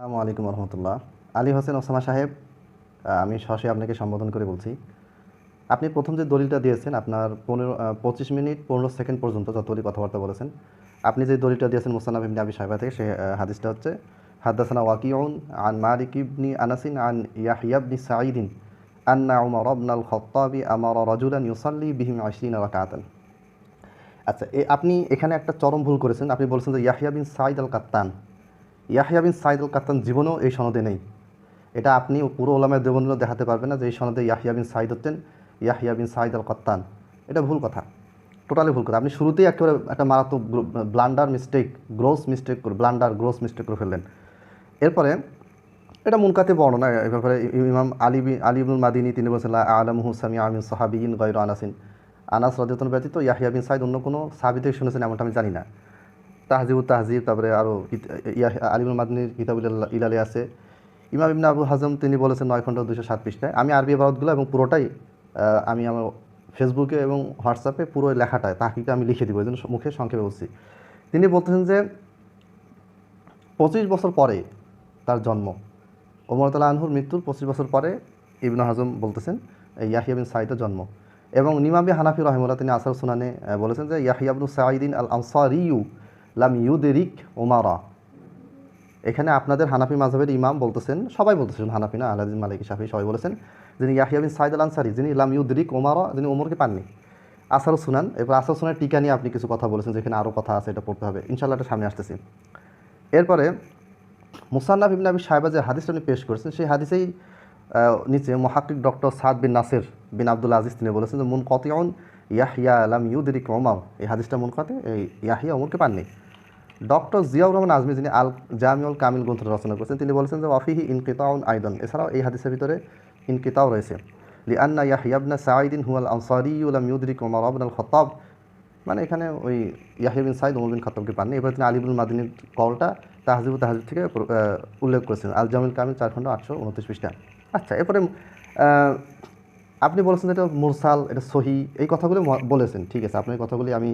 আসসালামু আলাইকুম রহমতুল্লাহ। আলী হোসেন ওসামা সাহেব আমি সরাসরি আপনাকে সম্বোধন করে বলছি। আপনি প্রথম যে দলিলটা দিয়েছেন, আপনার পনেরো পঁচিশ মিনিট পনেরো সেকেন্ড পর্যন্ত যতগুলি কথাবার্তা বলেছেন, আপনি যে দলিলটা দিয়েছেন মুসান্নাফ ইবনি আবি সাহেবা থেকে, সে হাদিসটা হচ্ছে হাদ্দাসানা ওয়াকিউন আন মালিক ইবনি আনাসিন আন ইয়াহিয়া ইবনি সাঈদিন আন্না উমর আবনাল খত্তাবি আমার রাজুলান ইউসাল্লি বিহিম আশরিন রাকাতান আচ্ছা এ, আপনি এখানে একটা চরম ভুল করেছেন। আপনি বলছেন যে ইয়াহিয়া বিন সাইদ আল কাত্তান ইয়াহিয়া বিন সাইদ আল কাত্তান জীবনেও এই সনদে নেই। এটা আপনি পুরো ওলামায় দেবনীয় দেখাতে পারবেন না যে এই সনদে ইয়াহিয়া বিন সাইদ হচ্ছেন ইয়াহিয়া বিন সাইদ আল কাত্তান এটা ভুল কথা, টোটালি ভুল কথা। আপনি শুরুতেই একেবারে একটা মারাত্মক blunder mistake gross mistake blunder gross mistake করে ফেললেন। এরপরে এটা মুনকাতে বর্ণনা, এ ব্যাপারে ইমাম আলী আলিবুল মাদিনী, তিনি বলছেন আলম হুসামি আমিন সাহাবিন গৈর আনাসিন। আনাস রাজিয়তন ব্যতীত ইয়াহিয়া বিন সাইদ অন্য কোনো থেকে শুনেছেন এমনটা আমি জানি না। তাহজিবুল তাহজিব, তারপরে আরও আলিমুল মাদিনীর কিতাবুল ইল্লা- আছে। ইমাম ইবনা আবু হাজম, তিনি বলেছেন নয় ঘণ্টা দুশো সাত পৃষ্ঠায়, আমি আরবি বারতগুলো এবং পুরোটাই আমি আমার ফেসবুকে এবং হোয়াটসঅ্যাপে পুরো লেখাটায় তাহিকে আমি লিখে দিব, এই জন্য মুখে সংক্ষেপে বলছি। তিনি বলতেছেন যে, পঁচিশ বছর পরে তার জন্ম। ওমর তালা আনহুর মৃত্যুর পঁচিশ বছর পরে ইবনু হাজম বলতেছেন ইয়াহিয়া বিন সাইদের জন্ম। এবং নিমাবি হানাফি রহমুল্লাহ তিনি আসার সুনানে বলেছেন যে ইয়াহিয়াবনু সাইদিন আল আনসারিউ লাম ইউদেরিক ওমারা এখানে আপনাদের হানাফি মাঝহের ইমাম বলতেছেন, সবাই বলতেছেন হানাফি না, আলাদিন মালিক, শাফি সবাই বলেছেন, যিনি ইয়াহিয়া বিন সাইদ আল আনসারি যিনি লাম ইউদরিক ওমারা যিনি ওমরকে পাননি। আসার সুনান, এরপর আসার সুনানের টিকা নিয়ে আপনি কিছু কথা বলেছেন, যেখানে আরও কথা আছে, এটা পড়তে হবে। ইনশাল্লাহ এটা সামনে আসতেছি। এরপরে মুসান্নাফ ইবনে আবি সাহেবা যে হাদিসটা উনি পেশ করেছেন, সেই হাদিসেই নিচে মহাকিক doctor Saad bin Nasir bin Abdul Aziz তিনি বলেছেন যে মুন কতিউন ইয়াহিয়া আলাম ইউদরিক ওমর এই হাদিসটা মুন কতে এই ইয়াহিয়া ওমরকে পাননি। ডক্টর জিয়াউর রহমান আজমি, যিনি আল জামিউল কামিল গ্রন্থ রচনা করেছেন, তিনি বলেছেন যে, ওয়াফিহি ইনকিতাউন আইদন। এছাড়াও এই হাদিসের ভিতরে ইনকিতাও রয়েছে। লিআন্না ইয়াহিয়াবনা সাঈদিন হুয়াল আনসারি উলাম ইউদরিক ওমর আবনাল খতাব মানে এখানে ওই ইয়াহিয়া বিন সাইদ ওমর বিন খত্তাবকে পাননি। এবার তিনি আলিবুল মাদিনীর কলটা তাহজিবুল তাহাজিব থেকে উল্লেখ করেছেন। আল জামিল কামিল চার খন্ড আটশো উনত্রিশ পৃষ্ঠা। আচ্ছা এরপরে আপনি বলেছেন এটা মুরসাল, এটা সহি, এই কথাগুলো বলেছেন। ঠিক আছে, আপনার কথাগুলি আমি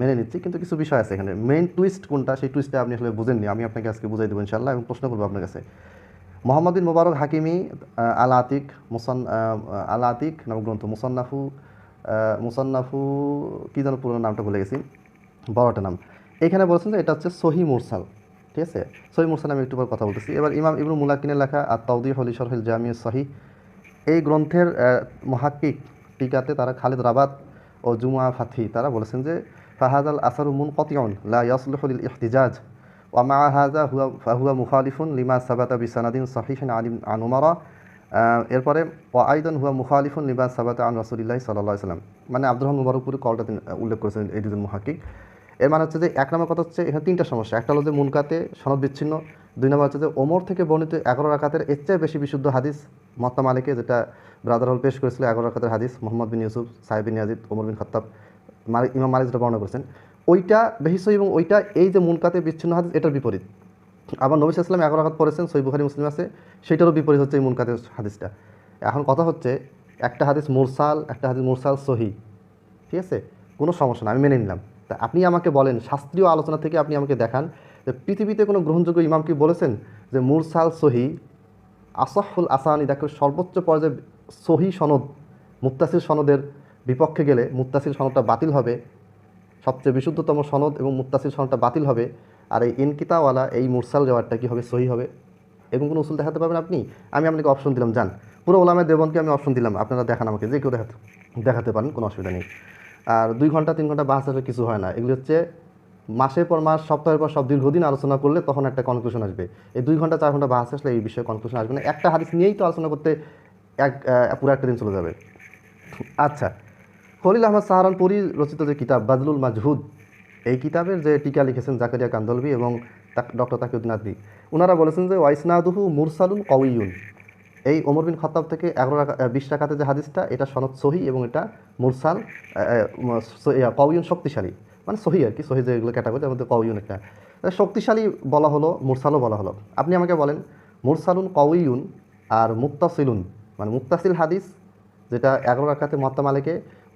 মেনে নিচ্ছি, কিন্তু কিছু বিষয় আছে এখানে। মেইন টুইস্ট কোনটা, সেই টুইস্টটা আপনি আসলে বুঝেননি। আমি আপনাকে আজকে বুঝাই দেবো ইনশাল্লাহ এবং প্রশ্ন করব আপনার কাছে। মোহাম্মদ বিন মোবারক হাকিমি আল আতিক মুসান আল আতিক নাম গ্রন্থ মুসান্নাফু মুসান্নাফু, কী যেন পুরো নামটা ভুলে গেছি, বড়টা নাম। এখানে বলছেন যে এটা হচ্ছে সহি মুরসাল, ঠিক আছে? সহি মুরসাল আমি একটু পর কথা বলতেছি। এবার ইমাম ইবনু মুলাকিনের লেখা আর তাউদি হলি শরহিল জামিয়া সহি এই গ্রন্থের মহাক্কিক টিকাতে তারা খালিদ রাবাত ও জুমা ফাথি, তারা বলেছেন যে ফাহাজ আল আসারু মুন কতিয়ন লা ইয়াসলুহুল ইহতিজাজ ওয়ামা হাজা হুয়া ফাহুয়া মুখালিফুন লিমা সাবাতা বিসানাদিন সহিহান আলিম আনুমারা এরপরে আইদন হুয়া মুখালিফুন লিমা সাবাতা আন রাসূলিল্লাহি সাল্লাহ সাল্লাম। মানে আব্দুর রহমান মুবারকপুরি কলটা তিনি উল্লেখ করেছেন এই দুজন মহাক্কিক। এর মানে হচ্ছে যে এক নম্বর কথা হচ্ছে এখানে তিনটা সমস্যা। একটা হলো যে মুনকাতে সনদ বিচ্ছিন্ন। দুই নম্বর হচ্ছে যে ওমর থেকে বর্ণিত এগারো রাকাতের এর চেয়ে বেশি বিশুদ্ধ হাদিস মত্তা মালিকে, যেটা ব্রাদার হল পেশ করেছিল এগারো রাকাতের হাদিস, মোহাম্মদ বিন ইউসুফ, সাহেব বিন ইয়াজিদ, ওমর বিন খত্তাব ইমাম মালিক যেটা বর্ণনা করেছেন। ওইটা বেহিস এবং ওইটা এই যে মুনকাতে বিচ্ছিন্ন হাদিস, এটার বিপরীত। আবার নবী ইসলাম এগারো রাকাত পড়েছেন, সই বুখারি, মুসলিম আছে, সেটারও বিপরীত হচ্ছে এই মুনকাতের হাদিসটা। এখন কথা হচ্ছে, একটা হাদিস মুরসাল, একটা হাদিস মুরসাল সহি। ঠিক আছে? কোনো সমস্যা না, আমি মেনে নিলাম। তা আপনি আমাকে বলেন, শাস্ত্রীয় আলোচনা থেকে আপনি আমাকে দেখান যে পৃথিবীতে কোনো গ্রহণযোগ্য ইমাম কি বলেছেন যে মুরসাল সহি, আসাহুল আসানি, দেখো সর্বোচ্চ পর্যায়ে সহি সনদ, মুত্তাসির সনদের বিপক্ষে গেলে মুত্তাসির সনদটা বাতিল হবে, সবচেয়ে বিশুদ্ধতম সনদ এবং মুত্তাসির সনদটা বাতিল হবে, আর এই ইনকিতাওয়ালা এই মুরসাল রেওয়ারটা কি হবে? সহি হবে। এবং কোনো উসুল দেখাতে পারবেন আপনি? আমি আপনাকে অপশন দিলাম, যান। পুরো ওলামের দেবনকে আমি অপশন দিলাম, আপনারা দেখান আমাকে, যে কেউ দেখাতে দেখাতে পারেন, কোনো অসুবিধা নেই। আর দুই ঘণ্টা, তিন ঘণ্টা বাস আসলে কিছু হয় না। এগুলি হচ্ছে মাসের পর মাস, সপ্তাহের পর সব দীর্ঘদিন আলোচনা করলে তখন একটা কনক্লুশন আসবে। এই দুই ঘণ্টা, চার ঘণ্টা বাস আসলে এই বিষয়ে কনক্লুশন আসবে না। একটা হাদিস নিয়েই তো আলোচনা করতে এক পুরো একটা দিন চলে যাবে। আচ্ছা খলিল আহমদ সাহারানপুরি রচিত যে কিতাব, বাদলুল মাজহুদ, এই কিতাবের যে টিকা লিখেছেন জাকারিয়া কান্দলবি এবং ডক্টর তাকিউদ্দিন আদবি ওনারা বলেছেন যে, ওয়াইসনাদুহু মুরসালুন কউইউন এই ওমর বিন খত্তাব থেকে এগারো বিশ টাকাতে যে হাদিসটা, এটা সনদ সহি এবং এটা মুরসাল কউইউন শক্তিশালী। মানে সহি আর কি, সহি যেগুলো ক্যাটাগরি মধ্যে কউইউন একটা। শক্তিশালী বলা হলো, মুরসালও বলা হলো। আপনি আমাকে বলেন, মুরসালুন কউইউন আর মুত্তাসিলুন মানে মুক্তাসিল হাদিস, যেটা এগারো রাখাতে মত্তা মালিকে,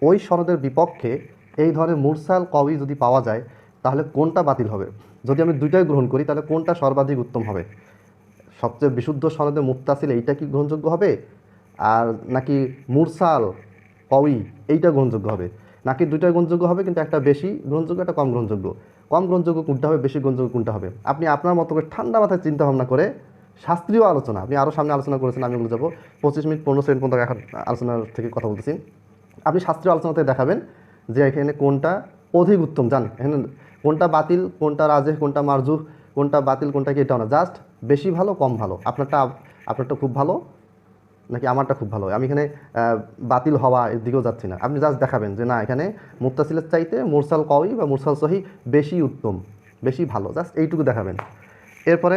ওই সনদের বিপক্ষে এই ধরনের মুরসাল কওয়ি যদি পাওয়া যায়, তাহলে কোনটা বাতিল হবে? যদি আমি দুইটাই গ্রহণ করি, তাহলে কোনটা সর্বাধিক উত্তম হবে? সবচেয়ে বিশুদ্ধ সনদে মুত্তাসিল এইটা কি গ্রহণযোগ্য হবে? আর নাকি মুরসাল কওয়ি এইটা গ্রহণযোগ্য হবে? নাকি দুইটা গ্রহণযোগ্য হবে, কিন্তু একটা বেশি গ্রহণযোগ্য, একটা কম গ্রহণযোগ্য? কম গ্রহণযোগ্য কোনটা হবে, বেশি গ্রহণযোগ্য কোনটা হবে? আপনি আপনার মতো করে ঠান্ডা মাথায় চিন্তা ভাবনা করে শাস্ত্রীয় আলোচনা, আপনি আরও সামনে আলোচনা করেছেন, আমি ওগুলো যাব, পঁচিশ মিনিট, পনেরো সেকেন্ড পর্যন্ত এখন আলোচনার থেকে কথা বলতেছি। আপনি শাস্ত্রীয় আলোচনাতে দেখাবেন যে এখানে কোনটা অধিক উত্তম জান এখানে কোনটা বাতিল, কোনটা রাজে কোনটা মারজুহ কোনটা বাতিল, কোনটা কি, এটাও না। জাস্ট বেশি ভালো, কম ভালো। আপনারটা আপনারটা খুব ভালো, নাকি আমারটা খুব ভালো? আমি এখানে বাতিল হওয়া এর দিকেও যাচ্ছি না। আপনি জাস্ট দেখাবেন যে না, এখানে মুত্তাসিলের চাইতে মুরসাল কওয়ি বা মুরসাল সহি বেশি উত্তম, বেশি ভালো। জাস্ট এইটুকু দেখাবেন। এরপরে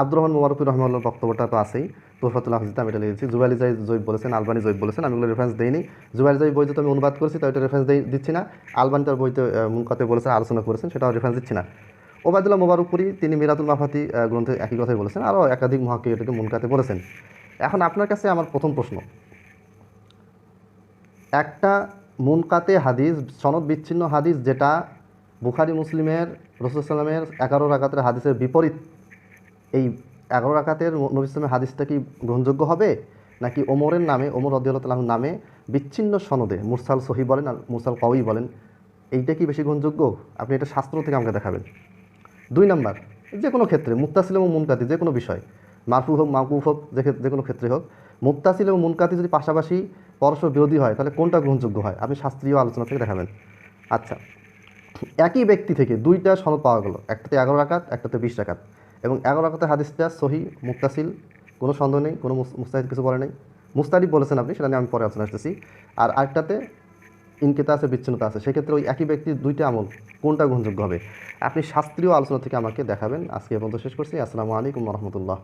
আব্দুর রহমান মোবারকুর রহমাল্লার বক্তব্যটা তো আছেই। তোফাতুল হাফিজ আমি এটা লিখেছি। জুবালি জাই জৈব বলেছেন, আলবানি জৈব বলেছেন, আমি ওগুলো রেফারেন্স দিইনি। জুবালি জাই বইতে আমি অনুবাদ করেছি, তাই ওইটা রেফারেন্স দিচ্ছি না। আলবানি তার বইতে মুনকাতে বলেছেন, আলোচনা করেছেন, সেটাও রেফারেন্স দিচ্ছি না। ওবায়দুল্লাহ মোবারকপুরি তিনি মিরাতুল মাফাতি গ্রন্থে একই কথাই বলেছেন। আরও একাধিক মহাকে এটাকে মুনকাতে বলেছেন। এখন আপনার কাছে আমার প্রথম প্রশ্ন। একটা মুনকাতে হাদিস, সনদ বিচ্ছিন্ন হাদিস, যেটা বুখারি মুসলিমের রসুলামের এগারো রাকাতের হাদিসের বিপরীত, এই এগারো রাকাতের নবী ইসলামের হাদিসটা কি গ্রহণযোগ্য হবে? নাকি ওমরের নামে, ওমর রদিউল্লাহ নামে বিচ্ছিন্ন সনদে, মুরসাল সহি বলেন আর মুরসাল কওয়ি বলেন, এইটা কি বেশি গ্রহণযোগ্য? আপনি এটা শাস্ত্র থেকে আমাকে দেখাবেন। দুই নাম্বার যে কোনো ক্ষেত্রে, মুক্তাসিল এবং মুনকাতি যে কোনো বিষয় মারফু হোক মাকুফ হোক, যে কোনো ক্ষেত্রে হোক, মুক্তাসিল এবং মুনকাতি যদি পাশাপাশি পরস্পর বিরোধী হয়, তাহলে কোনটা গ্রহণযোগ্য হয়? আপনি শাস্ত্রীয় আলোচনা থেকে দেখাবেন। আচ্ছা একই ব্যক্তি থেকে দুইটা সনদ পাওয়া গেল, একটাতে এগারো রাকাত, একটাতে বিশ রাকাত। এবং এগারো রাকাতের হাদিসটা সহি, মুক্তাসিল, কোনো সন্দেহ নেই, কোনো মুস- মুস্তাহিদ কিছু বলে নেই। মুস্তারিফ বলেছেন আপনি, সেটা নিয়ে আমি পরে আলোচনা আসতেছি আর আরেকটাতে ইনকেতা আছে, বিচ্ছিন্নতা আছে, সেক্ষেত্রে ওই একই ব্যক্তির দুইটা আমল কোনটা গ্রহণযোগ্য হবে? আপনি শাস্ত্রীয় আলোচনা থেকে আমাকে দেখাবেন। আজকে এ পর্যন্ত শেষ করছি। আসসালামু আলাইকুম রহমতুল্লাহ।